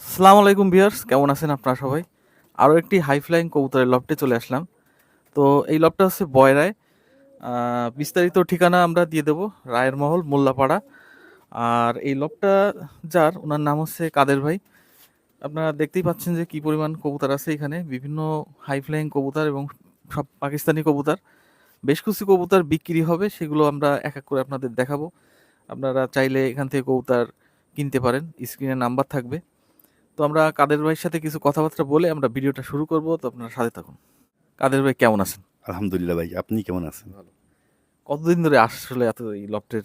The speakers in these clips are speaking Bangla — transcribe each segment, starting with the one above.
আসসালামু আলাইকুম ভিউয়ার্স, কেমন আছেন আপনারা সবাই? আরও একটি হাই ফ্লাইং কবুতরের লফটে চলে আসলাম। তো এই লফটটা হচ্ছে বয়রায় বিস্তারিত ঠিকানা আমরা দিয়ে দেবো, রায়ের মহল, মোল্লাপাড়া। আর এই লফটটা যার, ওনার নাম হচ্ছে কাদের ভাই। আপনারা দেখতেই পাচ্ছেন যে কি পরিমাণ কবুতর আছে এখানে। বিভিন্ন হাই ফ্লাইং কবুতর এবং সব পাকিস্তানি কবুতর। বেশ কিছু কবুতর বিক্রি হবে, সেগুলো আমরা এক এক করে আপনাদের দেখাবো। আপনারা চাইলে এখান থেকে কবুতর কিনতে পারেন। স্ক্রিনে নাম্বার থাকবে। তো আমরা কাদের ভাইয়ের সাথে কিছু কথাবার্তা বলে আমরা ভিডিওটা শুরু করব তো আপনারা সাথে থাকুন। কাদের ভাই কেমন আছেন? আলহামদুলিল্লাহ ভাই আপনি কেমন আছেন? কতদিন ধরে আসলে এত এই লফটের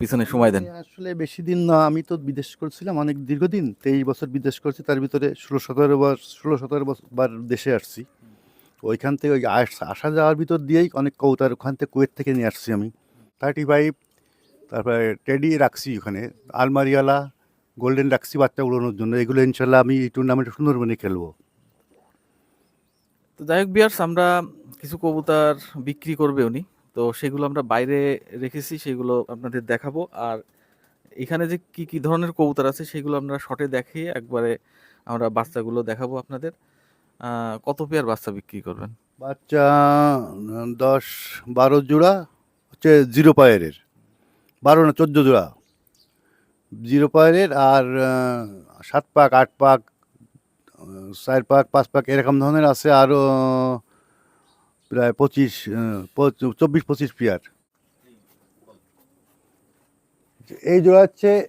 পিছনে সময় দেন? আসলে বেশি দিন না আমি তো বিদেশ করছিলাম অনেক দীর্ঘদিন তেইশ বছর বিদেশ করছি তার ভিতরে ষোলো সতেরো বার ষোলো সতেরো বছর বার দেশে আসছি। ওইখান থেকে ওই আস- আসা যাওয়ার ভিতর দিয়েই অনেক কৌতার ওখান থেকে কুয়েত থেকে নিয়ে আসছি আমি। থার্টি ফাইভ তারপরে টেডি রাখছি ওখানে আলমারিওয়ালা গোল্ডেন রাখছি বাচ্চা উড়ানোর জন্য। এগুলো ইনশাল্লাহ আমি এই টুর্নামেন্টে সুন্দরবনে খেলব। তো যাই হোক বিয়ার্স আমরা কিছু কবুতার বিক্রি করবে উনি। তো সেগুলো আমরা বাইরে রেখেছি সেগুলো আপনাদের দেখাবো। আর এখানে যে কি কি ধরনের কবুতর আছে সেগুলো আমরা শর্টে দেখিয়ে একবারে আমরা বাচ্চাগুলো দেখাবো আপনাদের। কত পেয়ার বাচ্চা বিক্রি করবেন? বাচ্চা দশ বারো জোড়া হচ্ছে জিরো পায়ের বারো না চোদ্দ জোড়া। জিরো পায়ের আর সাত পাক, আট পাক চার পাক, পাঁচ পাক এরকম ধরনের আছে আরও, প্রায় পঁচিশ চব্বিশ, পঁচিশ পেয়ার। এই জোড়া হচ্ছে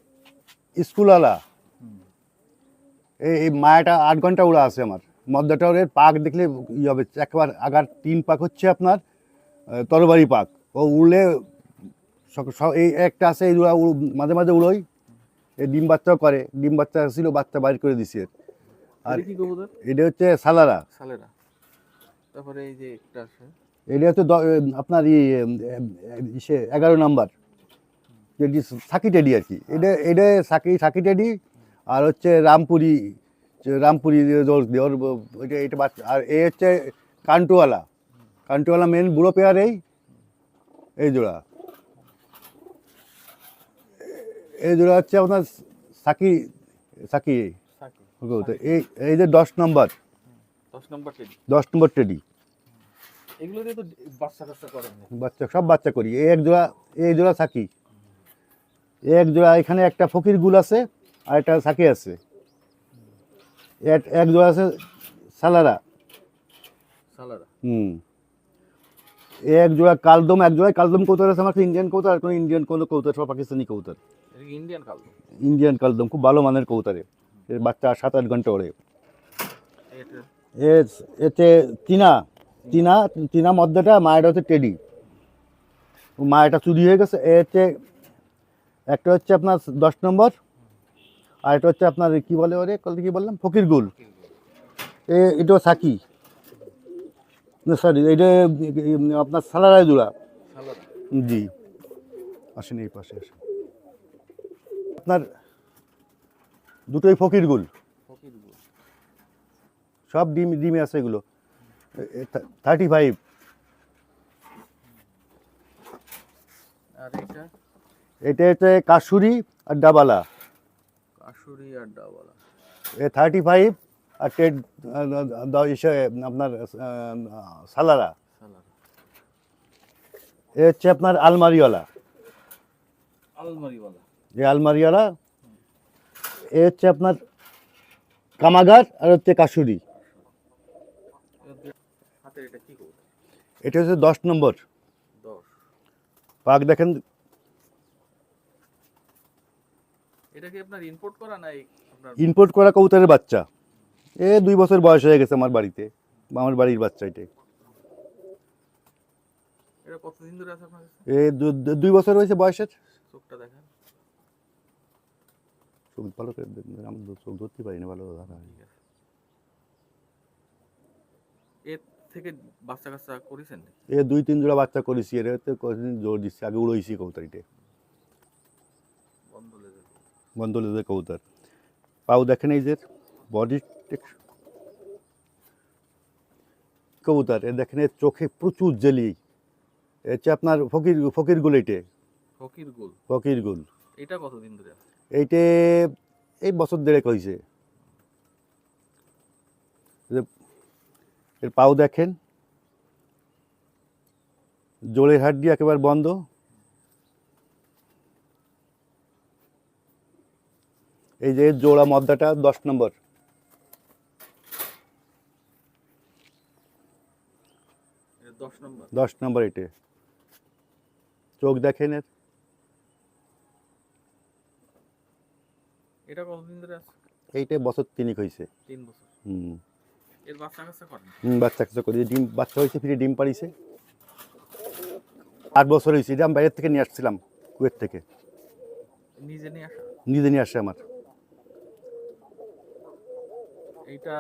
স্কুলওয়ালা এই এই মায়াটা আট ঘণ্টা উড়া আছে আমার। মদ্দাটাওয়ারের পাক দেখলে ই হবে, একবার আগার তিন পাক হচ্ছে আপনার তরবারি পাক। ও উড়লে এই একটা আছে, এই উড়- মাঝে মাঝে উড়োই। এই ডিম বাচ্চাও করে ডিম বাচ্চা ছিল বাচ্চা বাইর করে দিছি। এর। আর এটা কি কবুতর? এটা হচ্ছে সালারা। সালারা। তারপরে এই যে একটা আছে। এটা হচ্ছে আপনার ইসে এগারো নাম্বার। যেটি সাকি টেডি আর কি। এটা এটা সাকি সাকি টেডি আর হচ্ছে রামপুরি রামপুরি জোর ব- ওইটা এটা বাচ্চা। আর এ হচ্ছে কান্টুওয়ালা। কান্টুওয়ালা মেন বুড়ো পেয়ার এই। এই জোড়া। এই জোড়া হচ্ছে আপনার সাকি সাকি এই এই যে দশ নম্বর। দশ নম্বর টেডি। দশ নম্বর টেডি। এগুলো দিয়ে তো বাচ্চা কাচ্চা করেন বাচ্চা সব বাচ্চা করি। এই এক জোড়া এই জোড়া সাকি। এই এক জোড়া এখানে একটা ফকির গুল আছে আর একটা সাকি আছে। এক- এক জোড়া আছে সালারা। সালারা। হুম। এক জোড়া কালদম এক জোড়া কালদম কৌতার আছে আমার ইন্ডিয়ান কৌতার আর কোনো ইন্ডিয়ান কোনো কৌতার সব পাকিস্তানি কৌতার ইন্ডিয়ান কাল ইন্ডিয়ান কালদম? খুব ভালো মানের কৌতারে এর বাচ্চা সাত আট ঘণ্টা ওড়ে। এতে তিনা তিনা তিনা মধ্যটা মায়ের হচ্ছে টেডি। মায়েরটা চুরি হয়ে গেছে। এ হচ্ছে একটা হচ্ছে আপনার দশ নম্বর আর এটা হচ্ছে আপনার কি বলে ওরে কল কি বললাম? ফকির গুল। এ এটা সাকি। সরি এটা আপনার সালারায় জোড়া জি। আসেন এই পাশে আসেন। আপনার দুটোই ফকির গুল। সব ডিম ডিমে আছে এগুলো। থার্টি ফাইভ আর এটা? হচ্ছে কাশুরি আর ডাবালা। কাশুরি আর ডাওয়ালা এ থার্টি ফাইভ ইসে আপনার সালারা। এ হচ্ছে আপনার আলমারিওয়ালা। আলমারিওয়ালা। যে আলমারিওয়ালা এ হচ্ছে আপনার কামাগার আর হচ্ছে কাশুরি। এটা হচ্ছে দশ নম্বর। পাক দেখেন। ইম্পোর্ট করা কবুতরের বাচ্চা। এ দুই বছর বয়স হয়ে গেছে আমার বাড়িতে বা আমার বাড়ির বাচ্চা এটা এ দুই বছর হয়েছে বয়সের। চোখটা দেখেন। চোখ ভালো করে আমি চোখ ধরতে পারি না ভালো ধরা। ঠিক আছে। এর থেকে বাচ্চা কাচ্চা করেছেন এ দুই তিন জোড়া বাচ্চা করেছি এর কদিন জোর দিচ্ছি আগে উড়োইছি কবুতরিতে বন্ধ লেজের কবুতর পাও দেখেন এই যে বডি কবুতর এ দেখেন এর চোখে প্রচুর জেলি। এ হচ্ছে আপনার ফকির ফকির গুল এইটে। ফকির গুল? ফকির গুল। এটা কতদিন ধরে এইটে এই বছর দেড়েক হয়েছে যে এর পাও দেখেন। জোড়ের হাড্ডি একেবারে বন্ধ। এই যে জোড়া মদ্দাটা দশ নম্বর এটা দশ নম্বর। এটে। চোখ দেখেন এর। এটা কতদিন ধরে আছে? এইটা বছর তিনিক হয়েছে তিন বছর। হুম। এর বাচ্চা কাচ্চা করেন হুম, বাচ্চা কাচ্চা করি ডিম বাচ্চা হয়েছে ফিরে ডিম পাড়িছে। আট বছর হয়েছে এটা আমি বাইরের থেকে নিয়ে আসছিলাম কুয়েত থেকে। নিজে নিয়ে আসা? নিজে নিয়ে আসে আমার। এইটা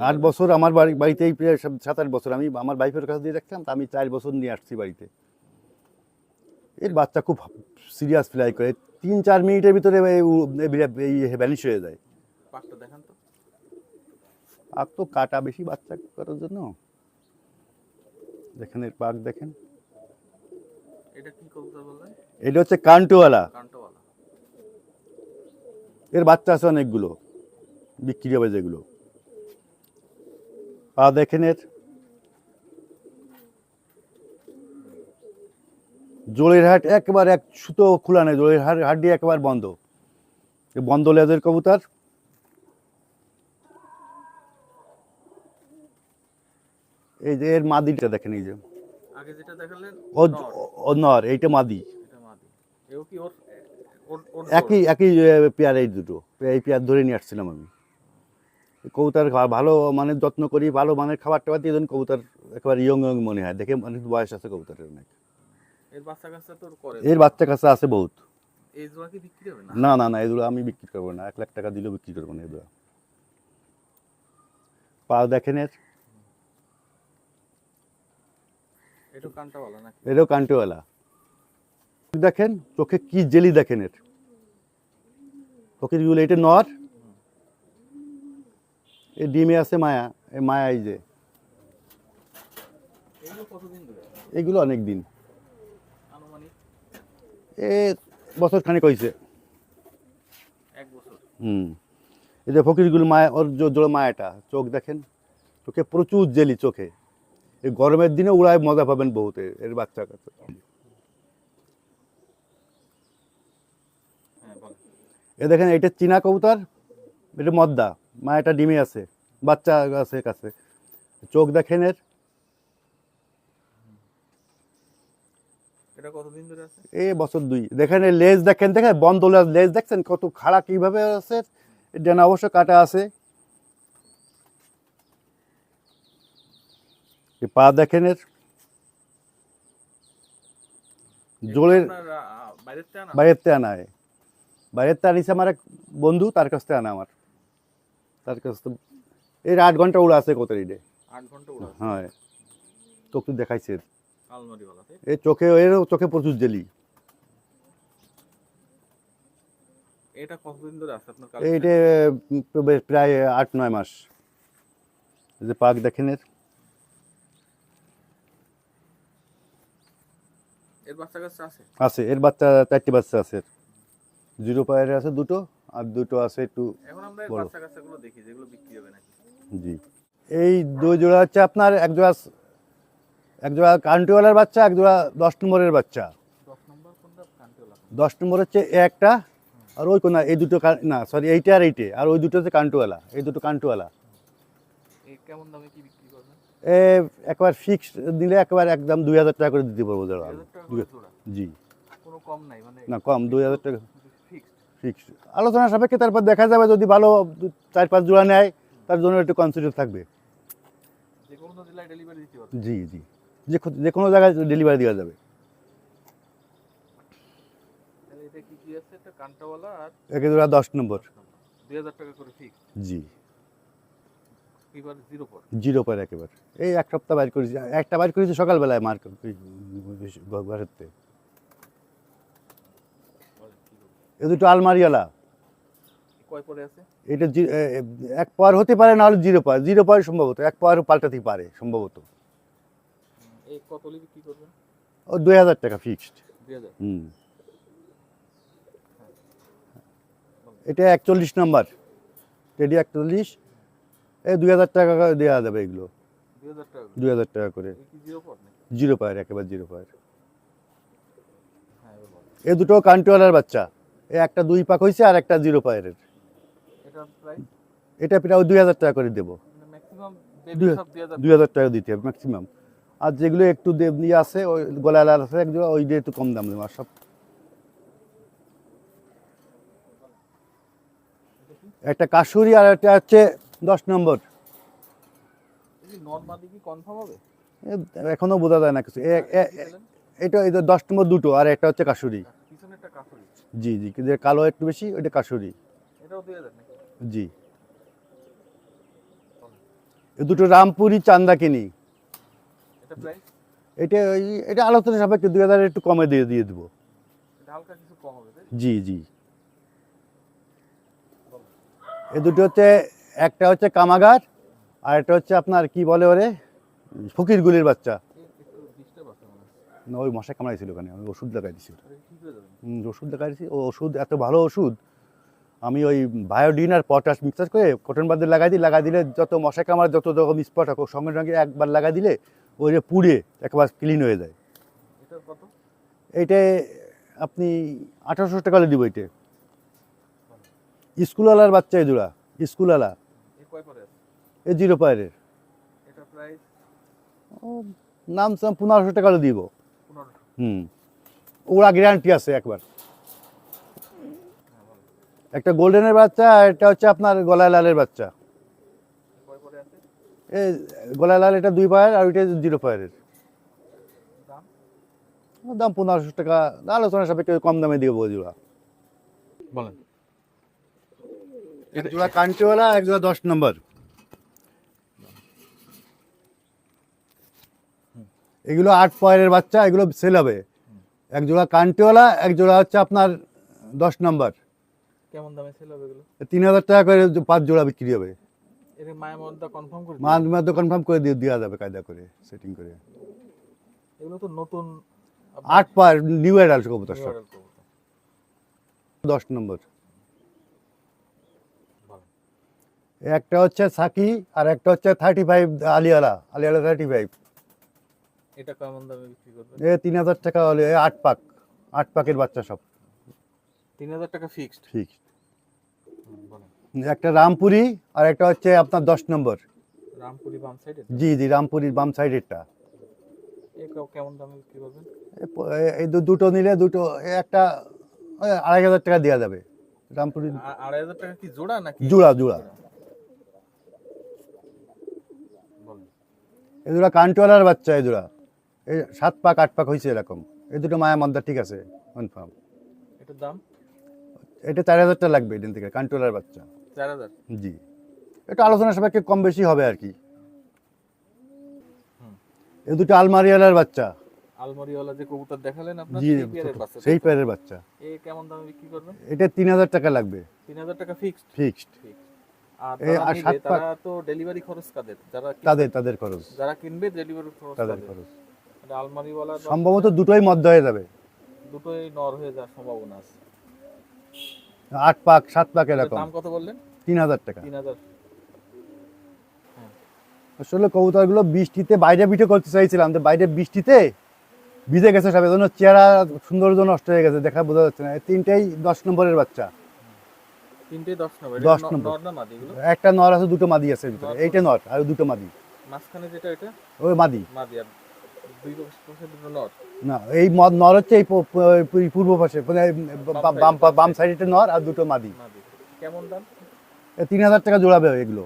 আট বছর আমার বাড়ি বাড়িতেই প্রায় সাত- আট বছর। আমি আমার বাইফের কাছে দিয়ে রাখতাম তা আমি চার বছর নিয়ে আসছি বাড়িতে। এর বাচ্চা খুব সিরিয়াস ফ্লাই করে। তিন চার মিনিটের ভিতরে এই ভ্যানিশ হয়ে যায়। দেখান তো। আর তো কাটা বেশি বাচ্চা করার জন্য। দেখেন এর পাক দেখেন। এটা কি কবুতর বললেন? এটা হচ্ছে কান্টুওয়ালা। কান্টওয়ালা। এর বাচ্চা আছে অনেকগুলো। বিক্রি হবে যেগুলো। পা দেখেন এর জোড়ের হাট একবার এক সুতো খোলা নেই জোড়ের হাট হাড্ডি একবার বন্ধ। বন্ধ লেজের কবুতর। এই যে এর মাদিটা দেখেন এই যে। আগে যেটা দেখালেন ও নর, এইটা মাদি। একই একই পেয়ার এই দুটো। এই পেয়ার ধরে নিয়ে আসছিলাম আমি। কবুতর ভালো মানের যত্ন করি ভালো মানের খাবার টাবার দিয়ে দেন কবুতর একেবারে ইয়ং ইয়ং মনে হয়। দেখে অনেক বয়স আছে কবুতরের অনেক। এর বাচ্চা কাচ্চা আছে বহুত। না? না না এগুলো আমি বিক্রি করব না। এক লাখ টাকা দিলেও বিক্রি করব না এগুলো পা দেখেন এর। এটা কান্টাওয়ালা কান্টিওয়ালা। দেখেন চোখে কি জেলি দেখেন এর। চোখেরগুলো এটা নর। এই ডিমে আছে মায়া এই মায়া এই যে। এগুলো অনেক দিন। এ বছর খানিক হয়েছে হুম। এই যে ফকিরগুলো মায়া ওর জোড়া মায়াটা চোখ দেখেন? চোখে প্রচুর জেলি চোখে। এই গরমের দিনে উড়ায় মজা পাবেন বহুতে এর- এর বাচ্চা কাছে হ্যাঁ এ দেখেন এটা চীনা কবুতর এটা মদ্দা। মায়াটা ডিমে আছে বাচ্চা আছে কাছে। চোখ দেখেন এর। এটা কতদিন এ বছর দুই। দেখেন লেজ দেখেন দেখেন বন্ধ লেজ দেখছেন কত খাড়া কীভাবে আছে? ডানা অবশ্য কাটা আছে। পা দেখেন এর। বাইরের থেকে আনা? বাইরের আনিছে আমার এক বন্ধু তার কাছ থেকে আনা আমার। তার কাছ থেকে এই আট ঘণ্টা উড়া আছে রিডে আট ঘণ্টা উড়া। হ্যাঁ। তোকে দেখাইছে এই চোখে এরও চোখে প্রচুর জেলি। এটা কতদিন ধরে আছে আপনার এইটা উম, প্রায় আট নয় মাস। যে পাক দেখেন এর। এর বাচ্চা কাচ্চা আছে? আছে এর বাচ্চা চারটি বাচ্চা আছে জিরো পায়ের আছে দুটো। আর দুটো আছে একটু বড়। জি। এই দুই জোড়া হচ্ছে আপনার এক জোড়া এক জোড়া কান্ট্রিওয়ালার বাচ্চা এক জোড়া দশ নম্বরের বাচ্চা। দশ নম্বর হচ্ছে এ একটা আর ওই কোনা এই দুটো না সরি এইটা আর এইটে আর ওই দুটো হচ্ছে কান্টুয়ালা এই দুটো কান্টুয়ালা কেমন দামে কি বিক্রি করবেন? এ একবার ফিক্স দিলে একবার একদম দুই হাজার টাকা করে দিতে পারব জি। কোনো কম নাই মানে না কম দুই হাজার টাকা। ফিক্সড আলোচনা সাপেক্ষে তারপর দেখা যাবে যদি ভালো চার পাঁচ জোড়া নেয় তার জন্য একটু কনসিডার থাকবে। জি জি। যে যে কোনো জায়গায় ডেলিভারি দেওয়া যাবে। একে জোড়া দশ নম্বর। জি। জিরো পর একেবারে। এই এক সপ্তাহ বাইর করেছি। একটা বাইর করেছি সকালবেলায় মার্কেট ঘরের থেকে বলেন কি করবেন এ দুটো আলমারিওয়ালা। কয় পরে আছে? এটা এক পাওয়ার হতে পারে না হলে জিরো পাওয়ার জিরো পাওয়ার সম্ভবত এক পাওয়ার পাল্টাতেই পারে সম্ভবত। ও দুই হাজার টাকা ফিক্সড হুম। এটা একচল্লিশ নাম্বার। টেডি একচল্লিশ। এই দুই হাজার টাকা দেওয়া যাবে এগুলো। দুই হাজার টাকা করে। জিরো পায়ের একেবারে জিরো পায়ের হ্যাঁ। এ দুটো কান্ট্রোলার বাচ্চা। একটা দুই পাক হয়েছে আর একটা জিরো পায়ের। এটা প্রায় দুই হাজার টাকা করে দেবো। মানে দুই- হাজার টাকা দিতে হবে ম্যাক্সিমাম আর যেগুলো একটু দে- ইয়ে আছে ওই গলায় আছে একগুলো ওই দিয়ে একটু কম দাম দেবো আর সব একটা কাশুরি আর একটা হচ্ছে দশ নম্বর। এখনও বোঝা যায় না কিছু। এটা দশ নম্বর দুটো আর একটা হচ্ছে কাশুরি। জি জি। কিন্তু কালো একটু বেশি ওইটা কাশুরি। এটাও দুই হাজার জি। এ দুটো রামপুরি চান্দা কিনি এটা এটা ওই এটা আলোচনা সাপেক্ষে দুই হাজার একটু কমে দিয়ে দিয়ে দেবো। জি জি। এ দুটো হচ্ছে একটা হচ্ছে কামাগার আর একটা হচ্ছে আপনার কি বলে ওরে? ফকিরগুলির বাচ্চা এ- একটু ডিস্টার্ব আছে মনে হয় না ওই মশা কামড়াইছিল ওখানে আমি ওষুধ লাগাই দিছি ওটা। ওষুধ লাগাই দিছি ও ওষুধ এত ভালো ওষুধ আমি ওই বায়োডিন আর পটাশ মিক্সার করে কটন বাদে লাগাই দিই লাগাই দিলে যত মশা কামড় যত রকম স্পট হোক সঙ্গে সঙ্গে একবার লাগাই দিলে ওই যে পুড়ে একবার ক্লিন হয়ে যায়। এইটা আপনি আঠারোশো টাকা দিব এটা স্কুলওয়ালার বাচ্চা এই জোড়া স্কুলওয়ালা। এ জিরো পায়ের। নাম সাম পনেরোশো টাকা দিব। হুম। ওরা গ্যারান্টি আছে একবার। একটা গোল্ডেনের বাচ্চা আর একটা হচ্ছে আপনার গলায় লালের বাচ্চা। এ গলায় লাল এটা দুই পায়ের আর ওইটা জিরো পায়ের। দাম? দাম পনেরোশো টাকা। আলোচনা সাপেক্ষে কম দামে দিয়ে জোড়া বলেন। এক জোড়া কান্টিওয়ালা এক জোড়া দশ নম্বর। এগুলো আট পয়ের বাচ্চা এগুলো সেল হবে। এক জোড়া কান্টিওয়ালা এক জোড়া হচ্ছে আপনার দশ নম্বর। কেমন দামে সেল হবে এগুলো? তিন হাজার টাকা করে পাঁচ জোড়া বিক্রি হবে। এর মায়া মদটা কনফার্ম করে দিয়ে দেওয়া যাবে কায়দা করে সেটিং করে। এগুলো তো নতুন আট পায়ের নিউ অ্যাডাল কবুতর সব। দশ নম্বর। একটা হচ্ছে সাকি আর একটা হচ্ছে থার্টি ফাইভ আলিয়ালা আলিয়ালা থার্টি ফাইভ এটা কেমন দামে বিক্রি করবেন? এ তিন হাজার টাকা হলে এ আট পাক আট পাকের বাচ্চা সব। তিন হাজার টাকা ফিক্সড বলেন। একটা রামপুরি আর একটা হচ্ছে আপনার দশ নম্বর। রামপুরি বাম সাইডে জি জি রামপুরির বাম সাইডেরটা কেমন দামে বিক্রি করবেন? এই দুটো নিলে দুটো একটা আড়াই হাজার টাকা দেওয়া যাবে। রামপুরি আড়াই হাজার টাকা কি জোড়া নাকি? জোড়া জোড়া। দুটো কান্টওয়ালার বাচ্চা এই দুটা। এই সাত পাক আট পাক হয়েছে এরকম। এই দুটো মায়া মদ্দা ঠিক আছে কনফার্ম এটার দাম? এটা চার হাজারটা লাগবে এদিন থেকে কান্ট্রোলার বাচ্চা। চার হাজার? জি। এটা আলোচনা সাপেক্ষে কম বেশি হবে আর কি। এই দুটো আলমারিওয়ালার বাচ্চা। আলমারিওয়ালা যে কবুতর দেখালেন আপনার সেই পেয়ারের বাচ্চা সেই পেয়ারের বাচ্চা। এ কেমন দামে বিক্রি করবেন? এটা তিন হাজার টাকা লাগবে। তিন হাজার টাকা ফিক্সড ফিক্সড আর তারা তো ডেলিভারি খরচ কাদের? যারা তাদের তাদের খরচ। যারা কিনবে ডেলিভারি খরচ তাদের খরচ। আলমারিওয়ালা সম্ভবত দুটোই মধ্য হয়ে যাবে। দুটোই নর হয়ে যাওয়ার সম্ভাবনা আছে। আট পাক সাত পাক এরকম। দাম কত বললেন? তিন হাজার টাকা। তিন হাজার। আসলে কবুতরগুলো বৃষ্টিতে বাইরে পিঠে করতে চাইছিলাম তো বাইরে বৃষ্টিতে ভিজে গেছে সব এজন্য চেহারা সৌন্দর্য নষ্ট হয়ে গেছে দেখা বোঝা যাচ্ছে না। তিনটেই দশ নম্বরের বাচ্চা। দশ নম্বর দশ একটা নর আছে দুটো মাদি আছে ভিতরে। এইটা নর আর দুটো মাদি। মাঝখানে যেটা এটা? ওই মাদি। মাদি না এই নর হচ্ছে এই পূর্ব পাশে মানে বাম বাম সাইডে। নর আর দুটো মাদি। কেমন দাম? তিন হাজার টাকা জোড়াবে এগুলো।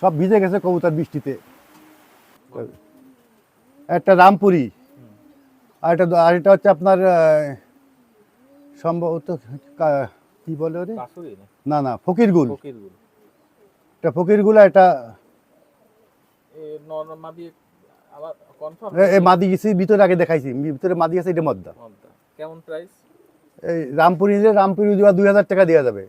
সব ভিজে গেছে কবুতর বৃষ্টিতে। একটা রামপুরি। আর একটা আর এটা হচ্ছে আপনার সম্ভবত কি বলে ওরে? না না ফকিরগুল। ফকিরগুল। এটা ফকিরগুল আর এটা এ নর মাদি আবার কনফার্ম এ- এ মাদি গেছি ভিতরে আগে দেখাইছি। ভিতরে মাদি আছে এটা মদ্দা। কেমন প্রাইস এই রামপুরি নিলে রামপুরি জোড়া দুই হাজার টাকা দেওয়া যাবে।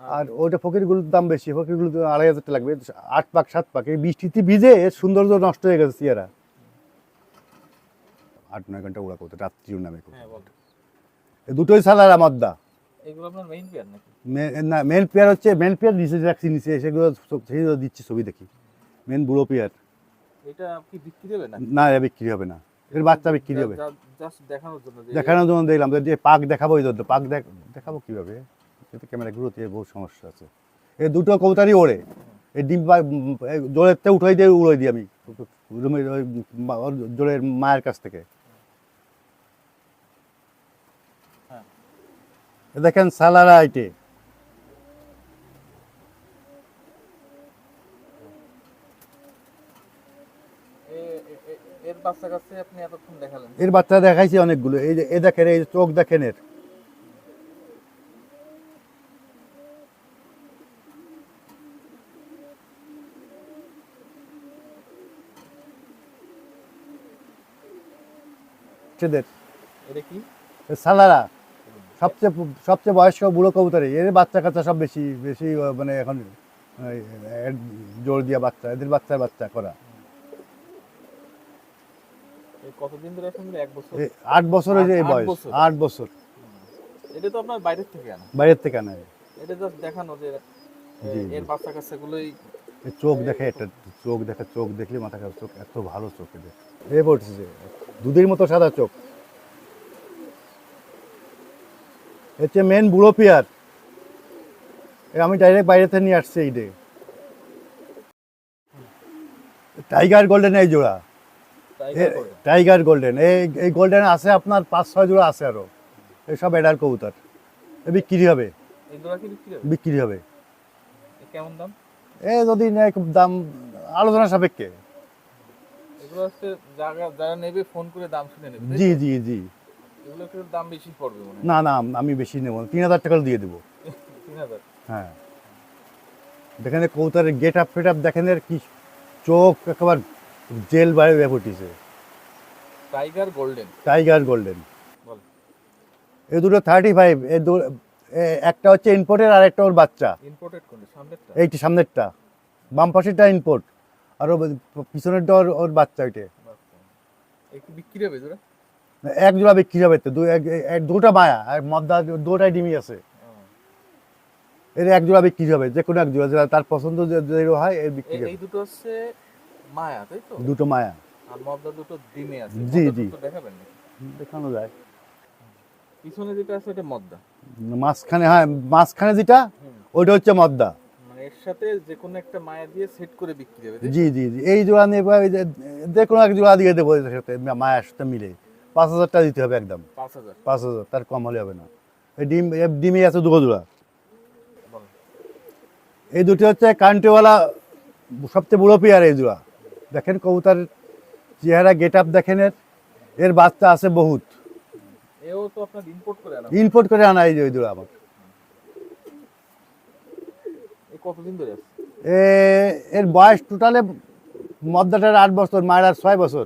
আর ওইটা ফকিরগুলোর দাম বেশি ফকিরগুলো আড়াই হাজার টাকা লাগবে। আট পাক সাত পাক এই বৃষ্টিতে ভিজে সৌন্দর্য নষ্ট হয়ে গেছে চেয়ারা আট নয় ঘণ্টা ওরা করতে রাত্রির নামে করতে। বল। এই দুটোই সালার না মেন পেয়ার হচ্ছে মেন পেয়ার নিচে রাখছি নিচে সেগুলো সব- সেগুলো দিচ্ছি ছবি দেখি। মেন বুড়ো পেয়ার এটা কি বিক্রি হবে না বিক্রি হবে না। এর বাচ্চা বিক্রি হবে। দেখানোর জন্য দেখানোর জন্য দেখলাম। যে পাক দেখাবো পাক দেখাবো কীভাবে? এতে ক্যামেরা বহু সমস্যা আছে। এই দুটো কবুতারই ওড়ে। এই ডিম উম, উঠাই দিয়ে উড়াই দিই আমি। রুমের ওই মায়ের কাছ থেকে। হ্যাঁ। দেখেন সালারা আইটে এ- এ- এ- এর বাচ্চা আপনি এতক্ষণ দেখালেন। এর বাচ্চা দেখাইছি অনেকগুলো। এই যে এ দেখেন এই চোখ দেখেন এর। সালারা। সবচেয়ে সবচেয়ে বয়স্ক বুড়ো কবুতরে এর বাচ্চা কাচ্চা সব বেশি বেশি মানে এখন জোর দিয়া বাচ্চা এদের বাচ্চার বাচ্চা করা। কতদিন ধরে এখন এক বছর? আট বছর হয়েছে এই বয়স আট বছর। এটা তো আপনার বাইরের থেকে আনা। বাইরের থেকে নেয় এটা জাস্ট দেখানো যে এর বাচ্চা এই চোখ দেখে এটা চোখ দেখে চোখ দেখলে মাথা খারাপ চোখ এত ভালো চোখ এদের এ পড়ছে যে, দুধের মতো সাদা চোখ। হচ্ছে মেন বুড়ো পিয়ার। আমি ডাইরেক্ট বাইরে থেকে নিয়ে আসছি এই ডে টাইগার গোল্ডেন এই জোড়া। টাইগার গোল্ডেন এই এই গোল্ডেন আছে আপনার পাঁচ ছয় জোড়া আছে আরও। এসব এডার কবুতর। এ বিক্রি হবে। বিক্রি হবে? কেমন দাম? এ যদি নেয় খুব দাম আলোচনা সাপেক্ষে। এগুলো হচ্ছে যারা যারা নেবে ফোন করে দাম শুনে নেবে জি জি জি। এগুলো একটু দাম বেশি পড়বে মনে না না আমি বেশি নেব না। তিন হাজার টাকা দিয়ে দেবো। তিন হাজার। হ্যাঁ। দেখেন কৌতারের গেট আপ ফেট আপ দেখেন এর কি চোখ একেবারে জেল বাইরে ব্যাপটিছে টাইগার গোল্ডেন। Tiger golden. এ দুটো থার্টি ফাইভ এ দু একটা হচ্ছে ইম্পোর্টের আর একটা ওর বাচ্চা। ইম্পোর্টেড কোনটা? সামনেরটা? এইটি সামনেরটা। বাম পাশেরটা ইম্পোর্ট আর পিছনেরটা ওর ওর বাচ্চা ওইটে। বিক্রি হবে জোড়া এক জোড়া বিক্রি হবে তো। দুটা মায়া আর মদ্দা দুটাই ডিমি আছে। এর এক জোড়া বিক্রি হবে যে কোনো এক জোড়া তার পছন্দ যে যে হয় এর বিক্রি হবে। এই দুটো হচ্ছে মায়া তাই তো? দুটো মায়া। আর মদ্দা দুটো ডিমে আছে। জি, জি। দেখাবেন দেখানো যায়। পিছনে যেটা আছে ওটা মদ্দা। মাঝখানে হ্যাঁ মাঝখানে যেটা। ওইটা হচ্ছে মদ্দা। মানে এর সাথে যে কোনো একটা মায়া দিয়ে সেট করে বিক্রি হবে জি জি জি। এই জোড়া নিয়ে যে- কোনো এক জোড়া দিয়ে দেবো এদের সাথে মায়ের সাথে মিলে। পাঁচ হাজার টাকা দিতে হবে একদম। পাঁচ হাজার। পাঁচ হাজার তার কম হলে হবে না। এই ডিম ডিমে আছে দুটো জোড়া। এই দুটি হচ্ছে কান্ট্রিওয়ালা সবচেয়ে বুড়ো পেয়ার এই জোড়া। দেখেন কবুতার চেহারা গেট আপ দেখেন এর। এর বাচ্চা আছে বহুত। ইম্পোর্ট করে আনা। এই ওই জোড়া আমার এ কতদিন ধরে এ এর বয়স টোটালে মদ্দাটার আট বছর মায়ের আর ছয় বছর।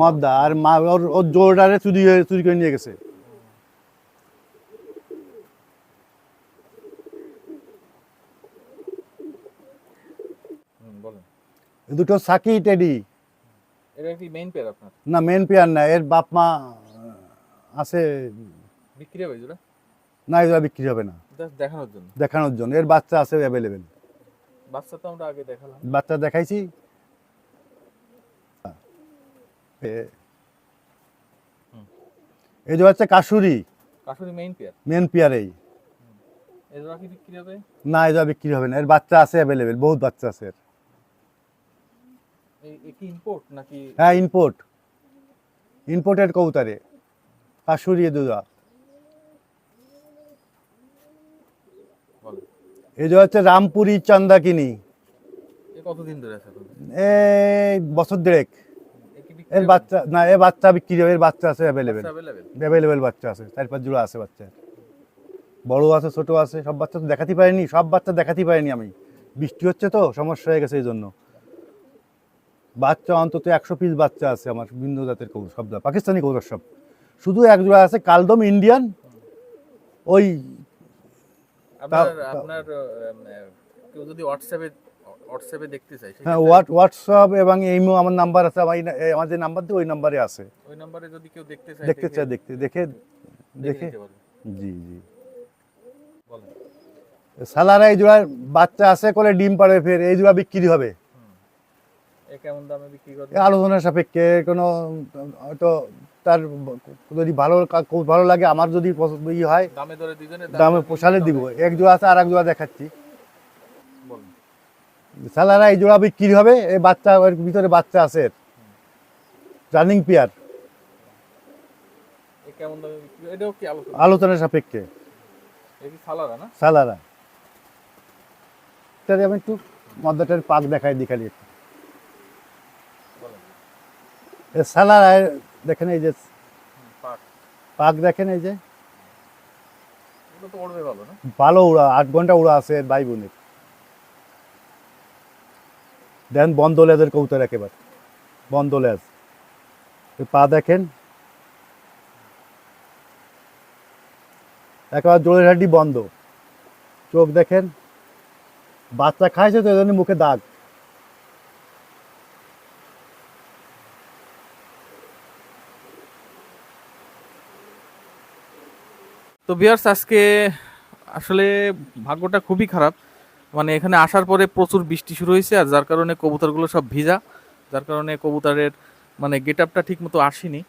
মদ্দা আর মা ওর ওর জোরটারে চুরি চুরি করে নিয়ে গেছে হুম, বলেন এ দুটো সাকি টেডি। এটা কি মেইন পেয়ার আপনার? না মেন পেয়ার না এর বাপ মা আছে। বিক্রি হবে জোড়া না এগুলো বিক্রি হবে না। দেখানোর জন্য? দেখানোর জন্য এর বাচ্চা আছে অ্যাভেলেবেল বাচ্চা তো আমরা আগে দেখালাম। বাচ্চা দেখাইছি। এই যে হচ্ছে কাশুরি। কাশুরি মেইন পেয়ার পেয়ার এই। এই জোড়া কি বিক্রি হবে? না এটা বিক্রি হবে না এর বাচ্চা আছে অ্যাভেলেবেল বহুত বাচ্চা আছে এর। ইম্পোর্ট নাকি? হ্যাঁ ইম্পোর্ট ইম্পোর্টেড কৌতারে কাশুরি দুধা। এই যে হচ্ছে রামপুরি চান্দাকিনি। কতদিন ধরে আছে এই বছর দেড়েক। এর বাচ্চা না এর বাচ্চা বিক্রি হবে এর বাচ্চা আছে অ্যাভেলেবেল অ্যাভেলেবেল বাচ্চা আছে চার পাঁচ জোড়া আছে বাচ্চা। বড় আছে ছোট আছে সব বাচ্চা তো দেখাতে পারিনি সব বাচ্চা দেখাতে পারিনি আমি। বৃষ্টি হচ্ছে তো সমস্যা হয়ে গেছে এই জন্য। বাচ্চা অন্তত একশো পিস বাচ্চা আছে আমার বিভিন্ন জাতের কৌর সব পাকিস্তানি কৌর সব। শুধু এক জোড়া আছে কালদম ইন্ডিয়ান ওই আপনার তা- আপনার আহ, কেউ যদি হোয়াটসঅ্যাপে হোয়াটসঅ্যাপে দেখতে চাই হ্যাঁ হোয়াটসঅ্যাপ এবং আমার নাম্বার আছে আমার এই আমার যে নাম্বার দিয়ে ওই নাম্বারে আছে। ওই নম্বরে যদি কেউ দেখতে চায় দেখতে দেখে- দেখতে দেখে দেখে জি জি। সালারা এই জোড়ার বাচ্চা আছে করে ডিম পাড়বে ফের এই জোড়া বিক্রি হবে। কেমন দামে বিক্রি করবে? আলোচনার সাপেক্ষে কোনো হয়তো তার যদি ভালো খুব ভালো লাগে আমার যদি ই হয় দামে পোষালে দিব। এক জোড়া আছে আর এক জোড়া দেখাচ্ছি। সালারা এই জোড়া বিক্রি হবে এই বাচ্চা এর ভিতরে বাচ্চা আছে। Running pair. কেমন দামে বিক্রি এটাও কি আলোচনা? আলোচনার সাপেক্ষে। সালারা না? সালারা। তাহলে আমি একটু মদ্দাটার পাক দেখাই দেখালি একটু বলেন এ সালারা দেখেন এই যে পাক। দেখেন এই যে। ভালো উড়া আট ঘণ্টা উড়া আছে ভাই বোনের দেন বন্ধ লেজের কৌতার একেবারে। বন্ধ লেজ পা দেখেন। একেবারে জোরের হাড্ডি বন্ধ। চোখ দেখেন। বাচ্চা খাইছে তো এই জন্য মুখে দাগ। তো বিয়ার্স আজকে আসলে ভাগ্যটা খুবই খারাপ। মানে এখানে আসার পরে প্রচুর বৃষ্টি শুরু হয়েছে আর যার কারণে কবুতরগুলো সব ভিজা। যার কারণে কবুতরের মানে গেট আপটা ঠিক মতো আসেনি।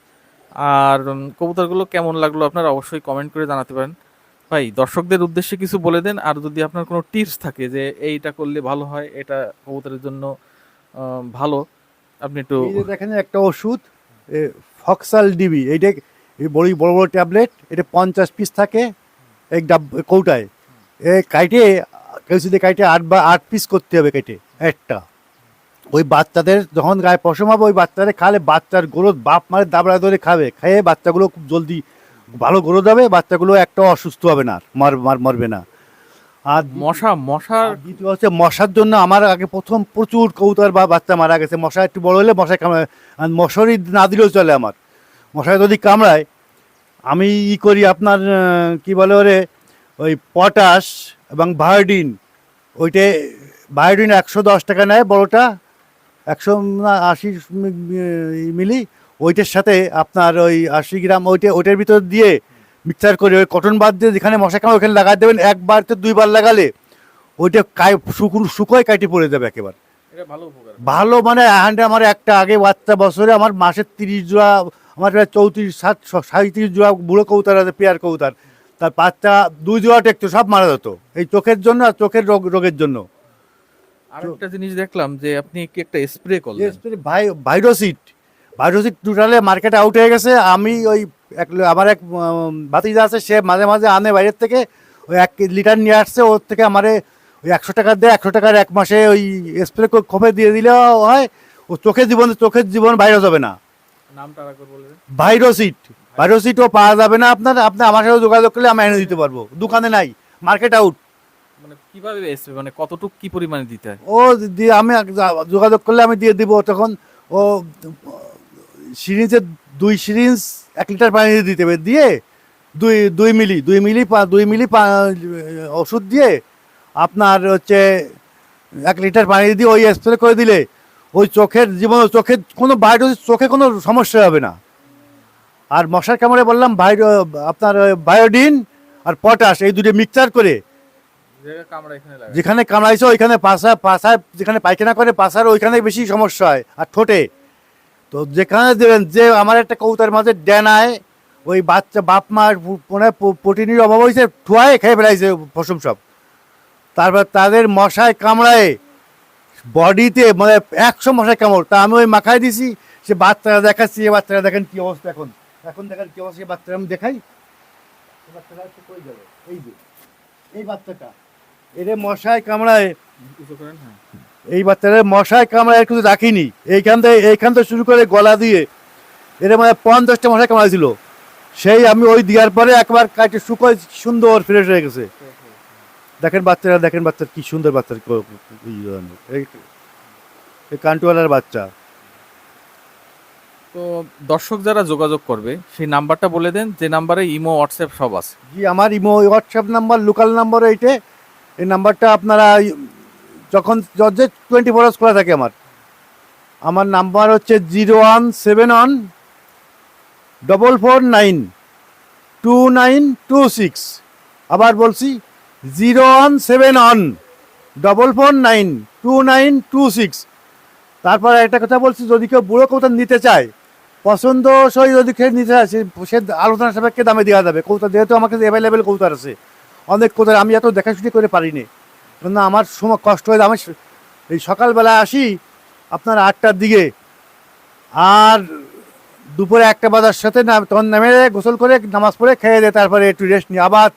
আর কবুতরগুলো কেমন লাগল আপনারা অবশ্যই কমেন্ট করে জানাতে পারেন। ভাই, দর্শকদের উদ্দেশ্যে কিছু বলে দেন, আর যদি আপনার কোনো টিপস থাকে যে এইটা করলে ভালো হয়, এটা কবুতরের জন্য ভালো, আপনি একটু দেখেন একটা ওষুধ ফক্সাল ডিবি এইটা এই বড় বড় বড় ট্যাবলেট এটা পঞ্চাশ পিস থাকে এক ডাব কৌটায়। এ কাইটে কেউ যদি কাইটে আট বা আট পিস করতে হবে কেটে একটা। ওই বাচ্চাদের যখন গায়ে পশম হবে ওই বাচ্চাদের খালে বাচ্চার গ্রোথ বাপ মারে দাবড়া ধরে খাবে। খেয়ে বাচ্চাগুলো খুব জলদি ভালো গ্রোথ হবে বাচ্চাগুলো একটা অসুস্থ হবে না আর, মার মার- মরবে না। আর মশা মশার আর দ্বিতীয় হচ্ছে মশার জন্য আমার আগে প্রথম প্রচুর কৌতার বা বাচ্চা মারা গেছে। মশা একটু বড় হলে আর মশারি না দিলেও চলে আমার। মশায় যদি কামড়ায় আমি ই করি আপনার কি বলে ওরে ওই পটাশ এবং বায়োডিন। ওইটে বায়োডিন একশো দশ টাকা নেয় বড়োটা একশো না আশি মিলি। ওইটার সাথে আপনার ওই আশি গ্রাম ওইটা ওইটার ভিতর দিয়ে মিক্সার করে ওই কটন বাদ দিয়ে যেখানে মশা কামড় ওখানে লাগাই দেবেন একবার তো দুইবার লাগালে ওইটা কাই শুকুন শুকোয় কাটি পড়ে যাবে একেবারে। ভালো ভালো মানে হ্যান্ডে আমার একটা আগে বাচ্চা বছরে আমার মাসে তিরিশ জোড়া আমার প্রায় চৌত্রিশ সাত সাঁত্রিশ জোড়া বুড়ো কৌতার আছে পেয়ার কৌতার তার বাচ্চা দুই জোড়া টেকতো সব মারা যেত এই চোখের জন্য আর চোখের রোগ রোগের জন্য। আরেকটা জিনিস দেখলাম যে আপনি কি একটা স্প্রে করলেন? স্প্রে ভাই ভাইরোসিট। ভাইরোসিট টোটালে মার্কেটে আউট হয়ে গেছে। আমি ওই এক আমার এক ভাতিজা আছে সে মাঝে মাঝে আনে বাইরের থেকে। ওই এক লিটার নিয়ে আসছে ওর থেকে আমারে ওই একশো টাকা দেয় একশো টাকার এক মাসে ওই স্প্রে খোপে দিয়ে দিলেও হয়। ও চোখের জীবন চোখের জীবন ভাইরাস হবে না। ভাইরোসিট। ভাইরোসিটও পাওয়া যাবে না আপনার। আপনি আমার সাথে যোগাযোগ করলে আমি এনে দিতে পারব। দোকানে নাই। Market out. মানে কীভাবে স্প্রে মানে কতটুকু কি পরিমাণে দিতে হয়? ও দিয়ে আমি যোগাযোগ করলে আমি দিয়ে দিব। তখন ও সিরিঞ্জের দুই সিরিঞ্জ এক লিটার পানি দিতে হবে। দিয়ে দুই দুই মিলি দুই মিলি দুই মিলি ওষুধ দিয়ে আপনার হচ্ছে এক লিটার পানি দিয়ে ওই স্প্রে করে দিলে ওই চোখের জীবন চোখের কোনো বাইরে চোখে কোনো সমস্যা হবে না। আর মশার কামড়ে বললাম ভাইরো আপনার বায়োডিন আর পটাশ এই দুটো মিক্সচার করে যেখানে কামড়াইছে ওইখানে পাশা পাশায় যেখানে পায়খানা করে পাশার ওইখানে বেশি সমস্যা হয় আর ঠোঁটে। তো যেখানে দেবেন যে আমার একটা কৌতার মাঝে ডেনায় ওই বাচ্চা বাপ মার মানে প্রোটিনের অভাব হয়েছে ঠুয়ায় খেয়ে ফেলাইছে পশম সব। তারপর তাদের মশায় কামড়ায় বডিতে মানে একশো মশায় কামড়। তা আমি ওই মাখায় দিছি সে বাচ্চারা দেখাচ্ছি এই বাচ্চারা দেখেন কি অবস্থা এখন। এখন দেখেন কি অবস্থা বাচ্চারা আমি দেখাই। এই বাচ্চারা কই গেল এই যে এই বাচ্চাটা। এরে মশায় কামড়ায়। হ্যাঁ। এই বাচ্চারা মশায় কামড়ায় কিছু রাখিনি। এইখান থেকে এইখান থেকে শুরু করে গলা দিয়ে এর মানে পঞ্চাশটা মশায় কামড়াইছিল। সেই আমি ওই দেওয়ার পরে একবার কাটে শুকোয় সুন্দর ফ্রেশ হয়ে গেছে। দেখেন বাচ্চারা দেখেন বাচ্চার কি সুন্দর বাচ্চার এই কান্টুয়ালার বাচ্চা। তো দর্শক যারা যোগাযোগ করবে সেই নাম্বারটা বলে দেন যে নাম্বারে ইমো হোয়াটসঅ্যাপ সব আছে। জি আমার imo WhatsApp number local number এইটে। এই নাম্বারটা আপনারা যখন যে টোয়েন্টি ফোর আওয়ার্স খোলা থাকে আমার। আমার নাম্বার হচ্ছে zero one seven one double four nine two nine two six আবার বলছি zero one seven one double four nine two nine two six তারপর একটা কথা বলছি, যদি কেউ বুড়ো কৌতা নিতে চায় পছন্দ সই যদি খেয়ে নিতে চায়, সে আলোচনা সাপেক্ষে দামে দেওয়া যাবে। কৌতা যেহেতু আমার কাছে অ্যাভেলেবেল কৌতার আছে, অনেক কৌতার আমি এত দেখাশুনি করে পারিনি। কারণ আমার সময় কষ্ট হয়ে আমি এই সকালবেলা আসি, আপনার আটটার দিকে। আর দুপুরে একটা বাজার সাথে তখন নেমে গোসল করে, নামাজ পড়ে খেয়ে দেয় তারপরে একটু রেস্ট নিই আবার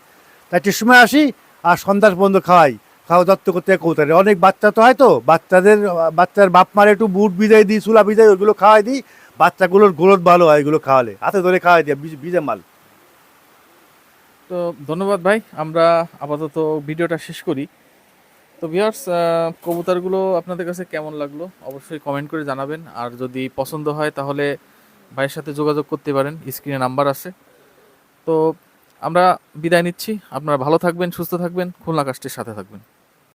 চারটের সময় আসি। আর সন্ধ্যার পর্যন্ত খাওয়াই। খাওয়া দত্ত করতে কৌতারে অনেক বাচ্চা তো হয় তো। বাচ্চাদের, বাচ্চার বাপ মারে একটু বুট বিজাই দিই, চুলা বিজাই ওইগুলো খাওয়াই দিই। বাচ্চাগুলোর গ্রোথ ভালো হয় এগুলো খাওয়ালে। হাতে ধরে খাওয়াই দিই বীজে মাল। তো ধন্যবাদ ভাই, আমরা আপাতত ভিডিওটা শেষ করি। তো ভিউয়ার্স কবুতরগুলো আপনাদের কাছে কেমন লাগল? অবশ্যই কমেন্ট করে জানাবেন। আর যদি পছন্দ হয় তাহলে ভাইয়ের সাথে যোগাযোগ করতে পারেন। স্ক্রিনে নাম্বার আছে। তো আমরা বিদায় নিচ্ছি। আপনারা ভালো থাকবেন সুস্থ থাকবেন। খুলনা কাস্টের সাথে থাকবেন।